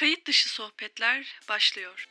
Kayıt dışı sohbetler başlıyor.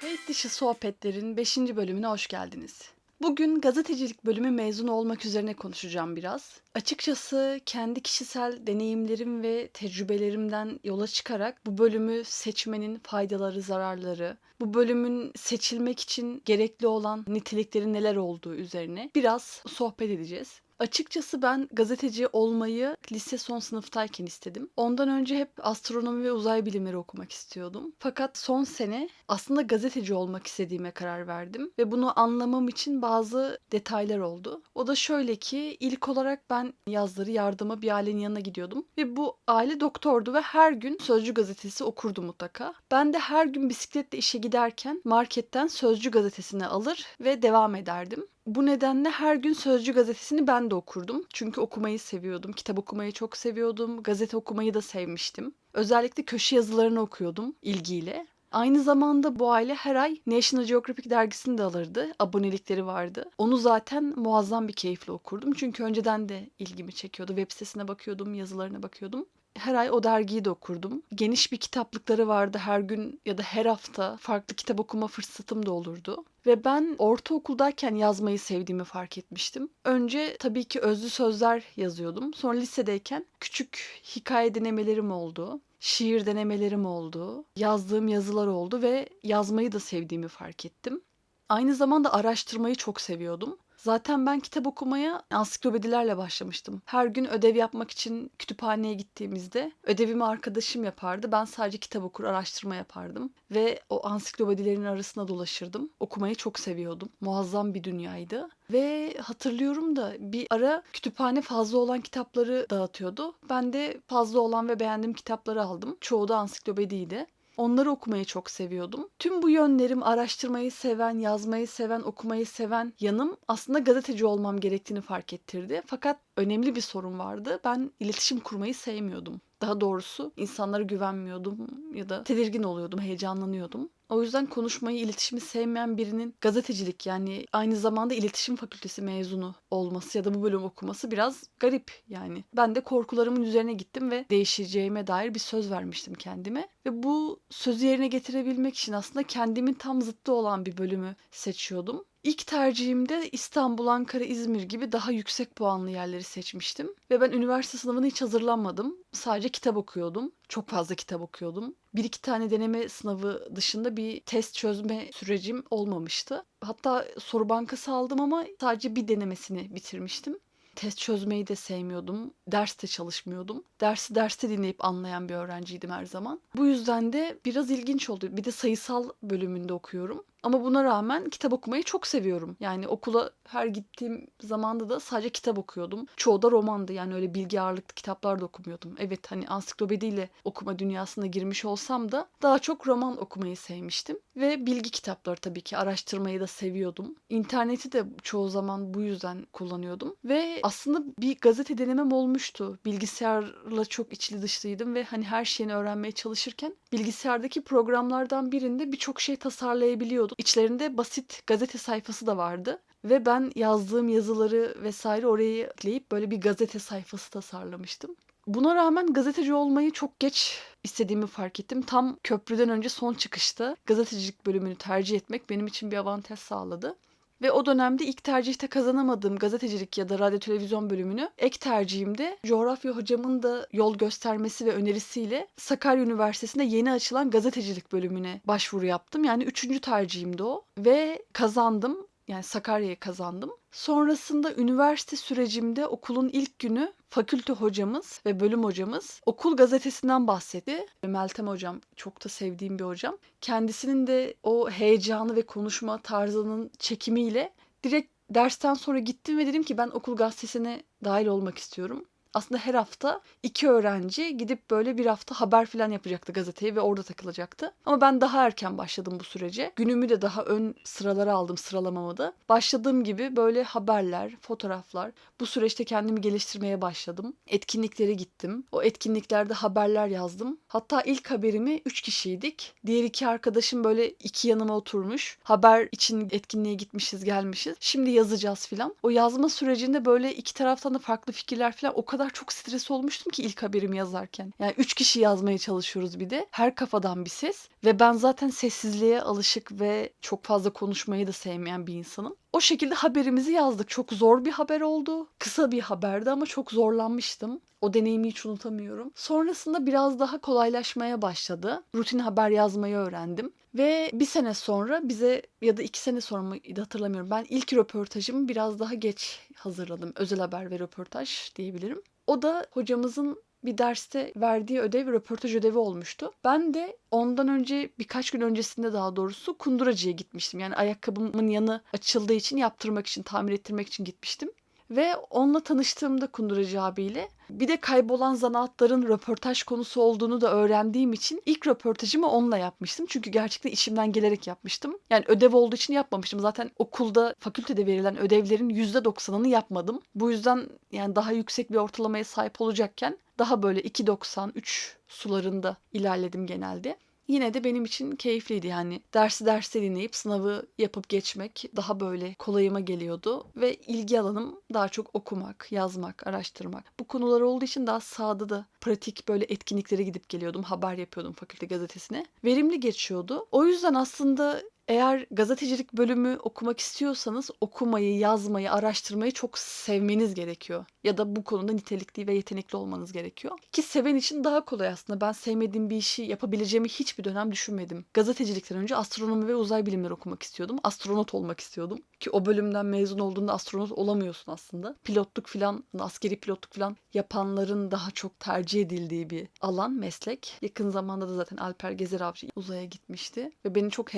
Kayıt dışı sohbetlerin 5. bölümüne hoş geldiniz. Bugün gazetecilik bölümü mezunu olmak üzerine konuşacağım biraz. Açıkçası kendi kişisel deneyimlerim ve tecrübelerimden yola çıkarak bu bölümü seçmenin faydaları, zararları, bu bölümün seçilmek için gerekli olan nitelikleri neler olduğu üzerine biraz sohbet edeceğiz. Açıkçası ben gazeteci olmayı lise son sınıftayken istedim. Ondan önce hep astronomi ve uzay bilimleri okumak istiyordum. Fakat son sene aslında gazeteci olmak istediğime karar verdim ve bunu anlamam için bazı detaylar oldu. O da şöyle ki ilk olarak ben yazları yardıma bir ailenin yanına gidiyordum ve bu aile doktordu ve her gün Sözcü gazetesi okurdu mutlaka. Ben de her gün bisikletle işe giderken marketten Sözcü gazetesini alır ve devam ederdim. Bu nedenle her gün Sözcü gazetesini ben de okurdum. Çünkü okumayı seviyordum. Kitap okumayı çok seviyordum. Gazete okumayı da sevmiştim. Özellikle köşe yazılarını okuyordum ilgiyle. Aynı zamanda bu aile her ay National Geographic dergisini de alırdı. Abonelikleri vardı. Onu zaten muazzam bir keyifle okurdum. Çünkü önceden de ilgimi çekiyordu. Web sitesine bakıyordum, yazılarına bakıyordum her ay o dergiyi de okurdum. Geniş bir kitaplıkları vardı her gün ya da her hafta farklı kitap okuma fırsatım da olurdu. Ve ben ortaokuldayken yazmayı sevdiğimi fark etmiştim. Önce tabii ki özlü sözler yazıyordum. Sonra lisedeyken küçük hikaye denemelerim oldu. Şiir denemelerim oldu. Yazdığım yazılar oldu ve yazmayı da sevdiğimi fark ettim. Aynı zamanda araştırmayı çok seviyordum. Zaten ben kitap okumaya ansiklopedilerle başlamıştım. Her gün ödev yapmak için kütüphaneye gittiğimizde ödevimi arkadaşım yapardı. Ben sadece kitap okur, araştırma yapardım. Ve o ansiklopedilerin arasında dolaşırdım. Okumayı çok seviyordum. Muazzam bir dünyaydı. Ve hatırlıyorum da bir ara kütüphane fazla olan kitapları dağıtıyordu. Ben de fazla olan ve beğendiğim kitapları aldım. Çoğu da ansiklopediydi. Onları okumayı çok seviyordum. Tüm bu yönlerim araştırmayı seven, yazmayı seven, okumayı seven yanım aslında gazeteci olmam gerektiğini fark ettirdi. Fakat önemli bir sorun vardı. Ben iletişim kurmayı sevmiyordum. Daha doğrusu insanlara güvenmiyordum ya da tedirgin oluyordum, heyecanlanıyordum. O yüzden konuşmayı, iletişimi sevmeyen birinin gazetecilik yani aynı zamanda iletişim fakültesi mezunu olması ya da bu bölüm okuması biraz garip yani. Ben de korkularımın üzerine gittim ve değişeceğime dair bir söz vermiştim kendime. Ve bu sözü yerine getirebilmek için aslında kendimin tam zıttı olan bir bölümü seçiyordum. İlk tercihimde İstanbul, Ankara, İzmir gibi daha yüksek puanlı yerleri seçmiştim. Ve ben üniversite sınavına hiç hazırlanmadım. Sadece kitap okuyordum. Çok fazla kitap okuyordum. Bir iki tane deneme sınavı dışında bir test çözme sürecim olmamıştı. Hatta soru bankası aldım ama sadece bir denemesini bitirmiştim. Test çözmeyi de sevmiyordum. Derste çalışmıyordum. Dersi derste dinleyip anlayan bir öğrenciydim her zaman. Bu yüzden de biraz ilginç oldu. Bir de sayısal bölümünde okuyorum. Ama buna rağmen kitap okumayı çok seviyorum. Yani okula her gittiğim zamanda da sadece kitap okuyordum. Çoğu da romandı. Yani öyle bilgi ağırlıklı kitaplar da okumuyordum. Evet hani ansiklopediyle okuma dünyasına girmiş olsam da daha çok roman okumayı sevmiştim. Ve bilgi kitapları tabii ki araştırmayı da seviyordum. İnterneti de çoğu zaman bu yüzden kullanıyordum. Ve aslında bir gazete denemem olmuştu. Bilgisayarla çok içli dışlıydım ve hani her şeyini öğrenmeye çalışırken bilgisayardaki programlardan birinde birçok şey tasarlayabiliyordum. İçlerinde basit gazete sayfası da vardı. Ve ben yazdığım yazıları vesaire oraya ekleyip böyle bir gazete sayfası tasarlamıştım. Buna rağmen gazeteci olmayı çok geç istediğimi fark ettim. Tam köprüden önce son çıkışta gazetecilik bölümünü tercih etmek benim için bir avantaj sağladı. Ve o dönemde ilk tercihte kazanamadığım gazetecilik ya da radyo televizyon bölümünü ek tercihimde coğrafya hocamın da yol göstermesi ve önerisiyle Sakarya Üniversitesi'nde yeni açılan gazetecilik bölümüne başvuru yaptım. Yani üçüncü tercihimdi o ve kazandım. Yani Sakarya'yı kazandım. Sonrasında üniversite sürecimde okulun ilk günü fakülte hocamız ve bölüm hocamız okul gazetesinden bahsetti. Meltem hocam çok da sevdiğim bir hocam. Kendisinin de o heyecanı ve konuşma tarzının çekimiyle direkt dersten sonra gittim ve dedim ki ben okul gazetesine dahil olmak istiyorum. Aslında her hafta iki öğrenci gidip böyle bir hafta haber falan yapacaktı gazeteye ve orada takılacaktı. Ama ben daha erken başladım bu sürece. Günümü de daha ön sıralara aldım sıralamamı da. Başladığım gibi böyle haberler, fotoğraflar. Bu süreçte kendimi geliştirmeye başladım. Etkinliklere gittim. O etkinliklerde haberler yazdım. Hatta ilk haberimi üç kişiydik. Diğer iki arkadaşım böyle iki yanıma oturmuş. Haber için etkinliğe gitmişiz gelmişiz. Şimdi yazacağız filan. O yazma sürecinde böyle iki taraftan da farklı fikirler filan o kadar çok stres olmuştum ki ilk haberimi yazarken. Yani üç kişi yazmaya çalışıyoruz bir de. Her kafadan bir ses. Ve ben zaten sessizliğe alışık ve çok fazla konuşmayı da sevmeyen bir insanım. O şekilde haberimizi yazdık. Çok zor bir haber oldu. Kısa bir haberdi ama çok zorlanmıştım. O deneyimi hiç unutamıyorum. Sonrasında biraz daha kolaylaşmaya başladı. Rutin haber yazmayı öğrendim. Ve bir sene sonra bize ya da iki sene sonra mıydı hatırlamıyorum. Ben ilk röportajımı biraz daha geç hazırladım. Özel haber ve röportaj diyebilirim. O da hocamızın bir derste verdiği ödev röportaj ödevi olmuştu. Ben de ondan önce birkaç gün öncesinde daha doğrusu kunduracıya gitmiştim. Yani ayakkabımın yanı açıldığı için yaptırmak için, tamir ettirmek için gitmiştim. Ve onunla tanıştığımda Kunduracı abiyle bir de kaybolan zanaatların röportaj konusu olduğunu da öğrendiğim için ilk röportajımı onunla yapmıştım. Çünkü gerçekten işimden gelerek yapmıştım. Yani ödev olduğu için yapmamıştım. Zaten okulda, fakültede verilen ödevlerin %90'ını yapmadım. Bu yüzden yani daha yüksek bir ortalamaya sahip olacakken daha böyle 2.93 sularında ilerledim genelde yine de benim için keyifliydi yani. Dersi derste dinleyip sınavı yapıp geçmek daha böyle kolayıma geliyordu ve ilgi alanım daha çok okumak, yazmak, araştırmak. Bu konular olduğu için daha sahada da pratik böyle etkinliklere gidip geliyordum. Haber yapıyordum fakülte gazetesine. Verimli geçiyordu. O yüzden aslında eğer gazetecilik bölümü okumak istiyorsanız okumayı, yazmayı, araştırmayı çok sevmeniz gerekiyor. Ya da bu konuda nitelikli ve yetenekli olmanız gerekiyor. Ki seven için daha kolay aslında. Ben sevmediğim bir işi yapabileceğimi hiçbir dönem düşünmedim. Gazetecilikten önce astronomi ve uzay bilimleri okumak istiyordum. Astronot olmak istiyordum. Ki o bölümden mezun olduğunda astronot olamıyorsun aslında. Pilotluk falan, askeri pilotluk falan yapanların daha çok tercih edildiği bir alan, meslek. Yakın zamanda da zaten Alper Gezer Avcı uzaya gitmişti. Ve beni çok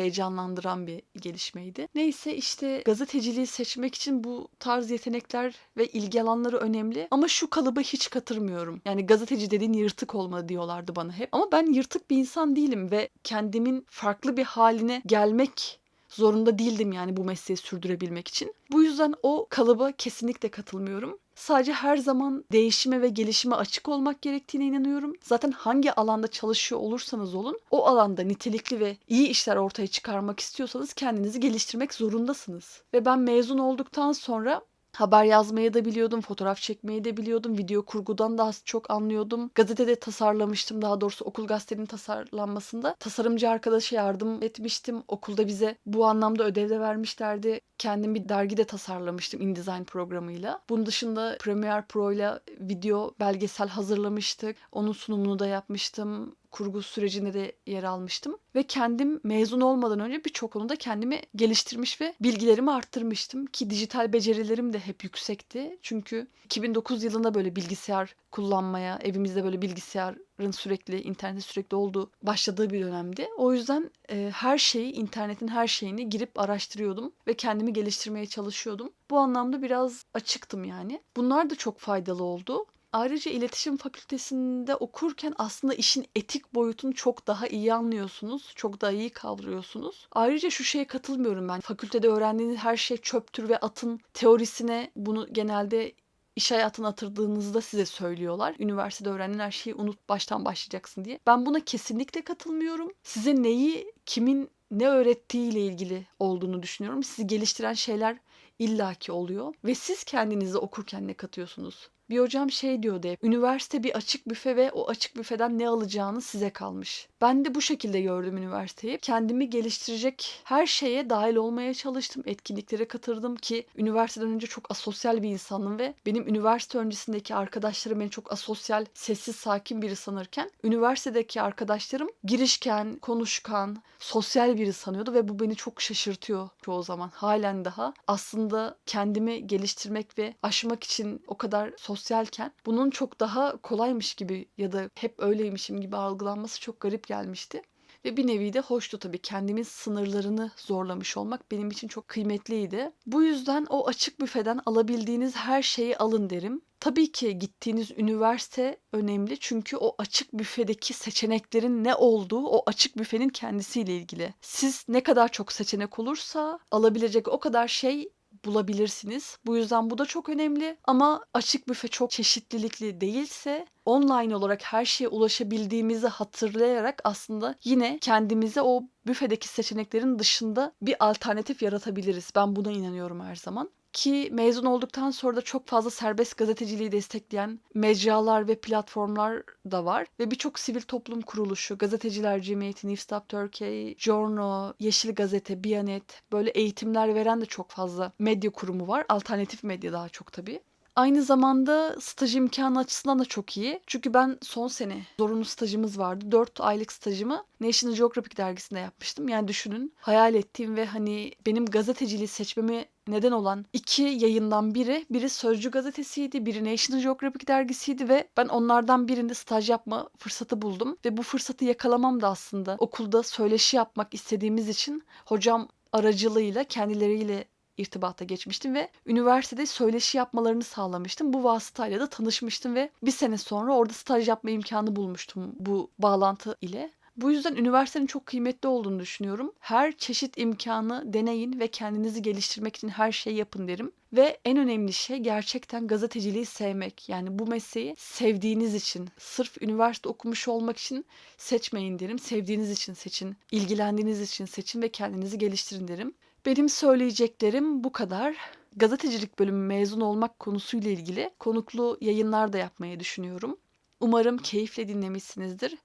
heyecanlandıran bir gelişmeydi. Neyse işte gazeteciliği seçmek için bu tarz yetenekler ve ilgi alanları önemli. Ama şu kalıba hiç katırmıyorum. Yani gazeteci dediğin yırtık olmalı diyorlardı bana hep. Ama ben yırtık bir insan değilim ve kendimin farklı bir haline gelmek zorunda değildim yani bu mesleği sürdürebilmek için. Bu yüzden o kalıba kesinlikle katılmıyorum. Sadece her zaman değişime ve gelişime açık olmak gerektiğine inanıyorum. Zaten hangi alanda çalışıyor olursanız olun, o alanda nitelikli ve iyi işler ortaya çıkarmak istiyorsanız kendinizi geliştirmek zorundasınız. Ve ben mezun olduktan sonra Haber yazmayı da biliyordum, fotoğraf çekmeyi de biliyordum, video kurgudan da çok anlıyordum. Gazetede tasarlamıştım, daha doğrusu okul gazetenin tasarlanmasında. Tasarımcı arkadaşa yardım etmiştim. Okulda bize bu anlamda ödev de vermişlerdi. Kendim bir dergi de tasarlamıştım InDesign programıyla. Bunun dışında Premiere Pro ile video belgesel hazırlamıştık. Onun sunumunu da yapmıştım kurgu sürecinde de yer almıştım. Ve kendim mezun olmadan önce birçok konuda kendimi geliştirmiş ve bilgilerimi arttırmıştım. Ki dijital becerilerim de hep yüksekti. Çünkü 2009 yılında böyle bilgisayar kullanmaya, evimizde böyle bilgisayarın sürekli, internet sürekli olduğu başladığı bir dönemdi. O yüzden e, her şeyi, internetin her şeyini girip araştırıyordum ve kendimi geliştirmeye çalışıyordum. Bu anlamda biraz açıktım yani. Bunlar da çok faydalı oldu. Ayrıca iletişim fakültesinde okurken aslında işin etik boyutunu çok daha iyi anlıyorsunuz. Çok daha iyi kavruyorsunuz. Ayrıca şu şeye katılmıyorum ben. Fakültede öğrendiğiniz her şey çöptür ve atın teorisine bunu genelde iş hayatına atırdığınızda size söylüyorlar. Üniversitede öğrenen her şeyi unut baştan başlayacaksın diye. Ben buna kesinlikle katılmıyorum. Size neyi kimin ne öğrettiğiyle ilgili olduğunu düşünüyorum. Sizi geliştiren şeyler illaki oluyor ve siz kendinizi okurken ne katıyorsunuz? Bir hocam şey diyordu hep. Üniversite bir açık büfe ve o açık büfeden ne alacağını size kalmış. Ben de bu şekilde gördüm üniversiteyi. Kendimi geliştirecek her şeye dahil olmaya çalıştım. Etkinliklere katıldım ki üniversiteden önce çok asosyal bir insanım ve benim üniversite öncesindeki arkadaşlarım beni çok asosyal, sessiz, sakin biri sanırken üniversitedeki arkadaşlarım girişken, konuşkan, sosyal biri sanıyordu ve bu beni çok şaşırtıyor çoğu zaman. Halen daha aslında kendimi geliştirmek ve aşmak için o kadar sosyalken bunun çok daha kolaymış gibi ya da hep öyleymişim gibi algılanması çok garip gelmişti. ve bir nevi de hoştu tabii. Kendimin sınırlarını zorlamış olmak benim için çok kıymetliydi. Bu yüzden o açık büfeden alabildiğiniz her şeyi alın derim. Tabii ki gittiğiniz üniversite önemli çünkü o açık büfedeki seçeneklerin ne olduğu o açık büfenin kendisiyle ilgili. Siz ne kadar çok seçenek olursa alabilecek o kadar şey bulabilirsiniz. Bu yüzden bu da çok önemli. Ama açık büfe çok çeşitlilikli değilse online olarak her şeye ulaşabildiğimizi hatırlayarak aslında yine kendimize o büfedeki seçeneklerin dışında bir alternatif yaratabiliriz. Ben buna inanıyorum her zaman ki mezun olduktan sonra da çok fazla serbest gazeteciliği destekleyen mecralar ve platformlar da var ve birçok sivil toplum kuruluşu, Gazeteciler Cemiyeti, Nifstap Turkey, Jorno, Yeşil Gazete, Biyanet böyle eğitimler veren de çok fazla medya kurumu var. Alternatif medya daha çok tabii. Aynı zamanda staj imkanı açısından da çok iyi. Çünkü ben son sene zorunlu stajımız vardı. 4 aylık stajımı National Geographic dergisinde yapmıştım. Yani düşünün hayal ettiğim ve hani benim gazeteciliği seçmemi neden olan iki yayından biri, biri Sözcü gazetesiydi, biri National Geographic dergisiydi ve ben onlardan birinde staj yapma fırsatı buldum. Ve bu fırsatı yakalamam da aslında okulda söyleşi yapmak istediğimiz için hocam aracılığıyla kendileriyle irtibata geçmiştim ve üniversitede söyleşi yapmalarını sağlamıştım. Bu vasıtayla da tanışmıştım ve bir sene sonra orada staj yapma imkanı bulmuştum bu bağlantı ile. Bu yüzden üniversitenin çok kıymetli olduğunu düşünüyorum. Her çeşit imkanı deneyin ve kendinizi geliştirmek için her şeyi yapın derim. Ve en önemli şey gerçekten gazeteciliği sevmek. Yani bu mesleği sevdiğiniz için, sırf üniversite okumuş olmak için seçmeyin derim. Sevdiğiniz için seçin, ilgilendiğiniz için seçin ve kendinizi geliştirin derim. Benim söyleyeceklerim bu kadar. Gazetecilik bölümü mezun olmak konusuyla ilgili konuklu yayınlar da yapmayı düşünüyorum. Umarım keyifle dinlemişsinizdir.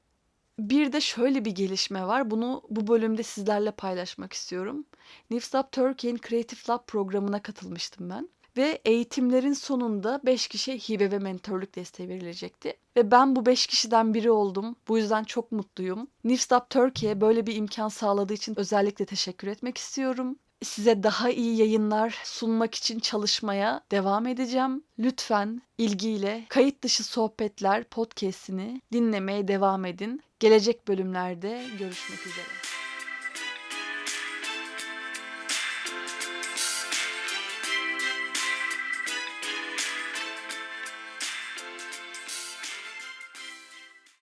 Bir de şöyle bir gelişme var. Bunu bu bölümde sizlerle paylaşmak istiyorum. Nifstap Turkey'in Creative Lab programına katılmıştım ben. Ve eğitimlerin sonunda 5 kişiye hibe ve mentorluk desteği verilecekti. Ve ben bu 5 kişiden biri oldum. Bu yüzden çok mutluyum. Nifstap Turkey'e böyle bir imkan sağladığı için özellikle teşekkür etmek istiyorum size daha iyi yayınlar sunmak için çalışmaya devam edeceğim. Lütfen ilgiyle Kayıt Dışı Sohbetler podcast'ini dinlemeye devam edin. Gelecek bölümlerde görüşmek üzere.